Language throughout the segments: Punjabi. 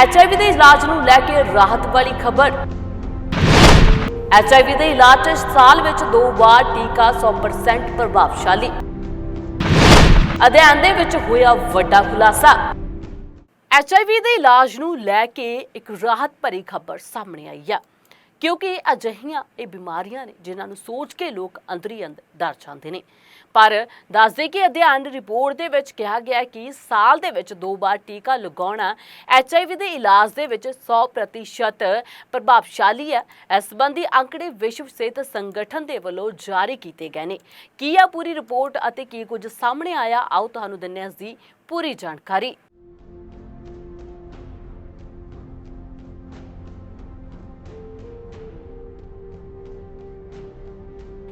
ਐਚਆਈਵੀ ਦੇ ਇਲਾਜ ਨੂੰ ਲੈ ਕੇ ਰਾਹਤ ਵਾਲੀ ਖਬਰ। ਐਚਆਈਵੀ ਦੇ ਇਲਾਜ 'ਚ ਸਾਲ ਵਿੱਚ ਦੋ ਵਾਰ ਟੀਕਾ 100% ਪ੍ਰਭਾਵਸ਼ਾਲੀ। ਅਧਿਐਨ ਦੇ ਵਿੱਚ ਹੋਇਆ ਵੱਡਾ ਖੁਲਾਸਾ। ਐਚਆਈਵੀ ਦੇ ਇਲਾਜ ਨੂੰ ਲੈ ਕੇ ਇੱਕ ਰਾਹਤ ਭਰੀ ਖਬਰ ਸਾਹਮਣੇ ਆਈ ਆ। ਕਿਉਂਕਿ ਅਜਿਹੀਆਂ ਇਹ ਬਿਮਾਰੀਆਂ ਨੇ ਜਿਨ੍ਹਾਂ ਨੂੰ ਸੋਚ ਕੇ ਲੋਕ ਅੰਦਰ ਹੀ ਅੰਦਰ ਡਰ ਜਾਂਦੇ ਨੇ। ਪਰ ਦੱਸਦੇ ਕਿ ਅਧਿਐਨ ਰਿਪੋਰਟ ਦੇ ਵਿੱਚ ਕਿਹਾ ਗਿਆ ਕਿ ਸਾਲ ਦੇ ਵਿੱਚ ਦੋ ਵਾਰ ਟੀਕਾ ਲਗਾਉਣਾ ਐਚਆਈਵੀ ਦੇ ਇਲਾਜ ਦੇ ਵਿੱਚ 100% ਪ੍ਰਭਾਵਸ਼ਾਲੀ ਹੈ। ਇਸ ਸੰਬੰਧੀ ਅੰਕੜੇ ਵਿਸ਼ਵ ਸਿਹਤ ਸੰਗਠਨ ਦੇ ਵੱਲੋਂ ਜਾਰੀ ਕੀਤੇ ਗਏ ਨੇ। ਕੀ ਆ ਪੂਰੀ ਰਿਪੋਰਟ ਅਤੇ ਕੀ ਕੁਝ ਸਾਹਮਣੇ ਆਇਆ, ਆਓ ਤੁਹਾਨੂੰ ਦਿੰਦੇ ਹਾਂ ਇਸ ਪੂਰੀ ਜਾਣਕਾਰੀ।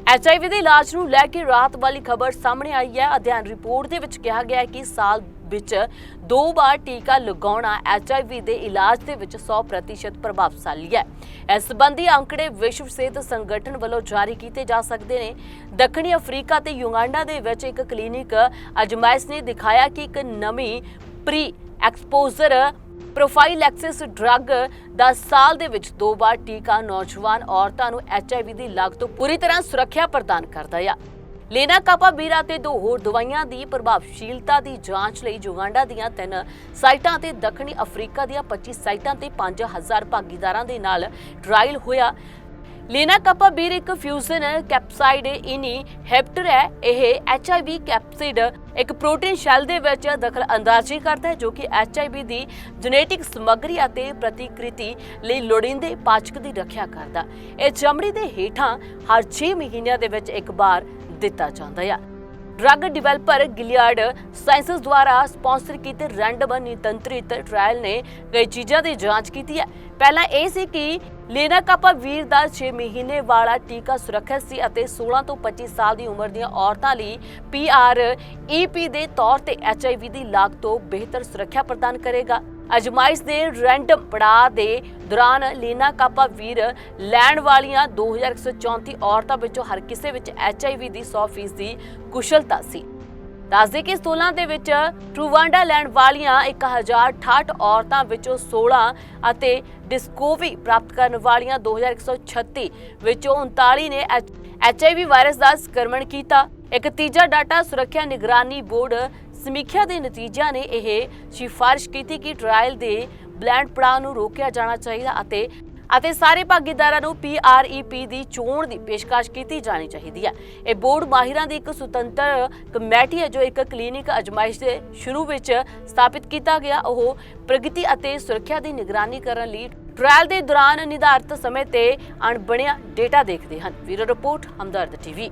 ਐਚਆਈਵੀ ਦੇ ਇਲਾਜ ਨੂੰ ਲੈ ਕੇ ਰਾਤ ਵਾਲੀ ਖਬਰ ਸਾਹਮਣੇ ਆਈ ਹੈ। ਅਧਿਐਨ ਰਿਪੋਰਟ ਦੇ ਵਿੱਚ ਕਿਹਾ ਗਿਆ ਹੈ ਕਿ ਸਾਲ ਵਿੱਚ ਦੋ ਵਾਰ ਟੀਕਾ ਲਗਾਉਣਾ ਐਚਆਈਵੀ ਦੇ ਇਲਾਜ ਦੇ ਵਿੱਚ 100% ਪ੍ਰਭਾਵਸ਼ਾਲੀ ਹੈ। ਇਸ ਸੰਬੰਧੀ ਅੰਕੜੇ ਵਿਸ਼ਵ ਸਿਹਤ ਸੰਗਠਨ ਵੱਲੋਂ ਜਾਰੀ ਕੀਤੇ ਜਾ ਸਕਦੇ ਨੇ। ਦੱਖਣੀ ਅਫਰੀਕਾ ਤੇ ਯੂਗਾਂਡਾ ਦੇ ਵਿੱਚ ਇੱਕ ਕਲੀਨਿਕ ਅਜਮਾਇਸ਼ ਨੇ ਦਿਖਾਇਆ ਕਿ ਇੱਕ ਨਵੀਂ ਪ੍ਰੀ ਐਕਸਪੋਜ਼ਰ ਪ੍ਰੋਫਾਈਲੈਕਸਿਸ ਡਰੱਗ 10 ਸਾਲ ਦੇ ਵਿੱਚ ਦੋ ਵਾਰ ਟੀਕਾ ਨੌਜਵਾਨ ਔਰਤਾਂ ਨੂੰ ਐਚਆਈਵੀ ਦੀ ਲਾਗ ਤੋਂ ਪੂਰੀ ਤਰ੍ਹਾਂ ਸੁਰੱਖਿਆ ਪ੍ਰਦਾਨ ਕਰਦਾ ਹੈ ਕਾਪਾ ਬੀਰਾ ਤੇ ਦੋ ਹੋਰ ਦਵਾਈਆਂ ਦੀ ਪ੍ਰਭਾਵਸ਼ੀਲਤਾ ਦੀ ਜਾਂਚ ਲਈ ਯੁਗਾਂਡਾ ਦੀਆਂ ਤਿੰਨ ਸਾਈਟਾਂ ਤੇ ਦੱਖਣੀ ਅਫਰੀਕਾ ਦੀਆਂ 25 ਸਾਈਟਾਂ ਤੇ 5000 ਭਾਗੀਦਾਰਾਂ ਦੇ ਨਾਲ ਟ੍ਰਾਇਲ ਹੋਇਆ। ਲੈਨਾ ਕਾਪਾਬੀਰ ਇੱਕ ਫਿਊਜ਼ਨ ਕੈਪਸਾਈਡ ਇਨੀ ਹੈਪਟਰ ਹੈ। ਇਹ ਐਚਆਈਵੀ ਕੈਪਸਿਡ ਇੱਕ ਪ੍ਰੋਟੀਨ ਸ਼ੈਲ ਦੇ ਵਿੱਚ ਦਖਲ ਅੰਦਾਜ਼ੀ ਕਰਦਾ ਹੈ, ਜੋ ਕਿ ਐਚਆਈਵੀ ਦੀ ਜੈਨੇਟਿਕ ਸਮੱਗਰੀ ਅਤੇ ਪ੍ਰਤੀਕ੍ਰਿਤੀ ਲਈ ਲੋੜੀਂਦੇ ਪਾਚਕ ਦੀ ਰੱਖਿਆ ਕਰਦਾ ਇਹ ਚਮੜੀ ਦੇ ਹੇਠਾਂ ਹਰ 6 ਮਹੀਨਿਆਂ ਦੇ ਵਿੱਚ ਇੱਕ ਵਾਰ ਦਿੱਤਾ ਜਾਂਦਾ ਹੈ। ਡਰੱਗ ਡਿਵੈਲਪਰ ਗਿਲਿਆਰਡ ਸਾਇੰਸਸ ਦੁਆਰਾ ਸਪਾਂਸਰ ਕੀਤੇ ਰੈਂਡਮ ਨਿਯੰਤਰਿਤ ਟ੍ਰਾਇਲ ਨੇ ਕਈ ਚੀਜ਼ਾਂ ਦੀ ਜਾਂਚ ਕੀਤੀ ਹੈ। ਪਹਿਲਾਂ ਇਹ ਸੀ ਕਿ ਲੈਨਾ ਕਾਪਾ ਵੀਰ ਦਾ 6 ਮਹੀਨੇ ਵਾਲਾ ਟੀਕਾ ਸੁਰੱਖਿਅਤ ਸੀ ਅਤੇ 16 ਤੋਂ 25 ਸਾਲ ਦੀ ਉਮਰ ਦੀਆਂ ਔਰਤਾਂ ਲਈ ਪੀਆਰ ਈਪੀ ਦੇ ਤੌਰ ਤੇ ਐਚਆਈਵੀ ਦੀ ਲਾਗ ਤੋਂ ਬਿਹਤਰ ਸੁਰੱਖਿਆ ਪ੍ਰਦਾਨ ਕਰੇਗਾ। ਅਜਮਾਇਸ਼ ਦੇ ਰੈਂਡਮ ਪੜਾਅ ਦੇ ਦੌਰਾਨ ਲੀਨਾ ਕਾਪਾ ਵੀਰ ਲੈਣ ਵਾਲੀਆਂ 2134 ਔਰਤਾਂ ਵਿੱਚੋਂ ਹਰ ਕਿਸੇ ਵਿੱਚ ਐਚਆਈਵੀ ਦੀ 100% ਦੀ ਕੁਸ਼ਲਤਾ ਸੀ। ਦੱਸਦੇ ਕਿ ਇਸ ਤੁਲਨਾ ਦੇ ਵਿੱਚ ਟਰੂਵਾਂਡਾ ਲੈਣ ਵਾਲੀਆਂ 1068 ਔਰਤਾਂ ਵਿੱਚੋਂ 16 ਅਤੇ ਡਿਸਕੋਵੀ ਪ੍ਰਾਪਤ ਕਰਨ ਵਾਲੀਆਂ 2136 ਵਿੱਚੋਂ 39 ਨੇ ਐਚਆਈਵੀ ਵਾਇਰਸ ਦਾ ਸੰਕਰਮਣ ਕੀਤਾ। ਇੱਕ ਤੀਜਾ ਡਾਟਾ ਸੁਰੱਖਿਆ ਨਿਗਰਾਨੀ ਬੋਰਡ ਸਮੀਖਿਆ ਦੇ ਨਤੀਜਿਆਂ ਨੇ ਇਹ ਸਿਫਾਰਿਸ਼ ਕੀਤੀ ਕਿ ਟ੍ਰਾਇਲ ਦੇ ਬਲੈਂਡ ਪੜਾਅ ਨੂੰ ਰੋਕਿਆ ਜਾਣਾ ਚਾਹੀਦਾ ਅਤੇ ਅਤੇ ਸਾਰੇ ਭਾਗੀਦਾਰਾਂ ਨੂੰ ਪੀਆਰਈਪੀ ਦੀ ਚੋਣ ਦੀ ਪੇਸ਼ਕਸ਼ ਕੀਤੀ ਜਾਣੀ ਚਾਹੀਦੀ ਹੈ। ਇਹ ਬੋਰਡ ਮਾਹਿਰਾਂ ਦੀ ਇੱਕ ਸੁਤੰਤਰ ਕਮੇਟੀ ਹੈ, ਜੋ ਇੱਕ ਕਲੀਨਿਕ ਅਜਮਾਇਸ਼ ਦੇ ਸ਼ੁਰੂ ਵਿੱਚ ਸਥਾਪਿਤ ਕੀਤਾ ਗਿਆ। ਉਹ ਪ੍ਰਗਤੀ ਅਤੇ ਸੁਰੱਖਿਆ ਦੀ ਨਿਗਰਾਨੀ ਕਰਨ ਲਈ ਟ੍ਰਾਇਲ ਦੇ ਦੌਰਾਨ ਨਿਰਧਾਰਤ ਸਮੇਂ ਤੇ ਅਣਬਣਿਆ ਡੇਟਾ ਦੇਖਦੇ ਹਨ। ਵੀਰੋ ਰਿਪੋਰਟ, ਹਮਦਰਦ ਟੀਵੀ।